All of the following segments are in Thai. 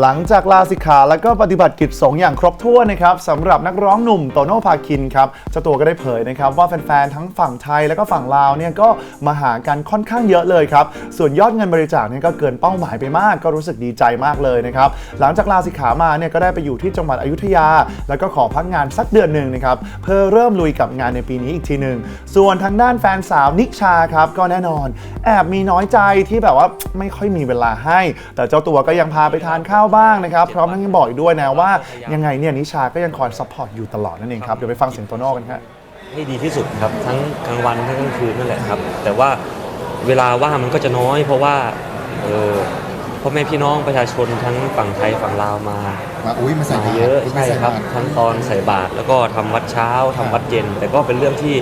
หลังจากลาสิกขาแล้วก็ปฏิบัติกิจสงอย่างครบถ้วนนะครับสำหรับนักร้องหนุ่มโตโน่พาคินครับเจ้าตัวก็ได้เผยนะครับว่าแฟนๆทั้งฝั่งไทยแล้วก็ฝั่งลาวเนี่ยก็มาหากันค่อนข้างเยอะเลยครับส่วนยอดเงินบริจาคเนี่ยก็เกินเป้าหมายไปมากก็รู้สึกดีใจมากเลยนะครับหลังจากลาสิกขามาเนี่ยก็ได้ไปอยู่ที่จังหวัดอยุธยา แล้วก็ขอพักงานสักเดือนหนึ่งนะครับเพื่อเริ่มลุยกับงานในปีนี้อีกทีหนึ่งส่วนทางด้านแฟนสาวนิชาครับก็แน่นอน แอบมีน้อยใจที่แบบว่าไม่ค่อยมีเวลาให้ แต่เจ้าตัวก็ยังพาไปทานข้าวบ้างนะครับ พร้อมทั้งยังบอกอีกด้วยนะว่า ยังไงเนี่ยนิชาก็ยังคอยซัพพอร์ตอยู่ตลอดนั่นเองครับ เดี๋ยวไปฟังเสียงโตโน่กันครับให้ดีที่สุดครับทั้งกลางวันทั้งกลางคืนนั่นแหละครับ แต่ว่าเวลาว่างมันก็จะน้อย เพราะว่าเออพ่อแม่พี่น้องประชาชนทั้งฝั่งไทยฝั่งลาวมามาอุ้ยมาใส่มาบาตรเยอะอุ๊ยใช่มาส่ครับาตทั้งตอนใส่บาตรแล้วก็ทำวัดเช้าทำวัดเย็น แต่ก็เป็นเรื่องที่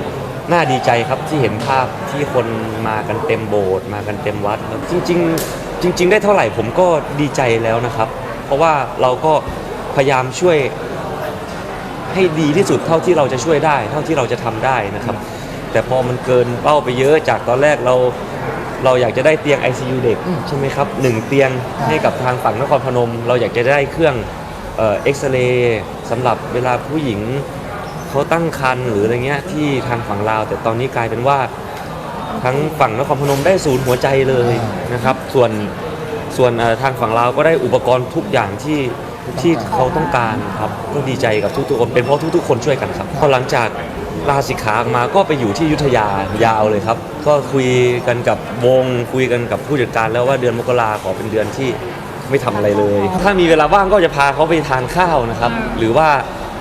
น่าดีใจครับที่เห็นภาพที่คนมากันเต็มโบสถ์มากันเต็มวัดครับจริง ๆ จริง ๆ ได้เท่าไหร่ผมก็ดีใจแล้วนะครับ เพราะว่าเราก็พยายามช่วยให้ดีที่สุดเท่าที่เราจะช่วยได้ เท่าที่เราจะทำได้นะครับ แต่พอมันเกินเป้าไปเยอะจากตอนแรกเราเราอยากจะได้เตียง ICU เด็กใช่ไหมครับหนึ่งเตียงให้กับทางฝั่งนครพนม เราอยากจะได้เครื่องเอ็กซเรย์สำหรับเวลาผู้หญิง เขาตั้งครรภ์หรืออะไรเงี้ยที่ทางฝั่งลาว แต่ตอนนี้กลายเป็นว่าทั้งฝั่งนครพนมได้ศูนย์หัวใจเลยนะครับ ส่วนส่วนทางฝั่งลาวก็ได้อุปกรณ์ทุกอย่างที่ที่เขาต้องการครับก็ดีใจกับทุกๆคนเป็นเพราะทุกๆคนช่วยกันครับพอหลังจากลาสิกขาออกมาก็ไปอยู่ที่ยุธยายาวเลยครับ ก็คุยกันกับวงคุยกันกับผู้จัดการแล้วว่าเดือนมกราขอเป็นเดือนที่ไม่ทำอะไรเลย ถ้ามีเวลาว่างก็จะพาเขาไปทานข้าวนะครับ หรือว่า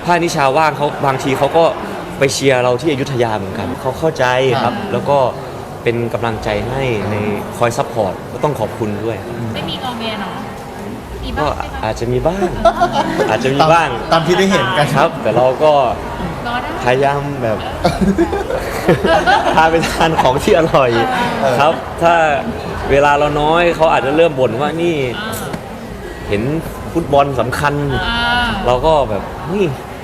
ถ้านิชาว่างเขาบางทีเขาก็ไปเชียร์เราที่อยุธยาเหมือนกันเขาเข้าใจครับ แล้วก็เป็นกำลังใจให้ในคอยซัพพอร์ตก็ต้องขอบคุณด้วยไม่มีงอแงเนาะมีก็บ้างไหมคะอาจจะมีบ้าง อาจจะมีตามบ้างตามที่ได้เห็นกันครับ แต่เราก็รอได้ พยายามแบบ พาไปทานของที่อร่อยครับ ถ้าเวลาเราน้อยเขาอาจจะเริ่มบ่นว่านี่ เห็นฟุตบอลสำคัญ อ่า เราก็แบบนี่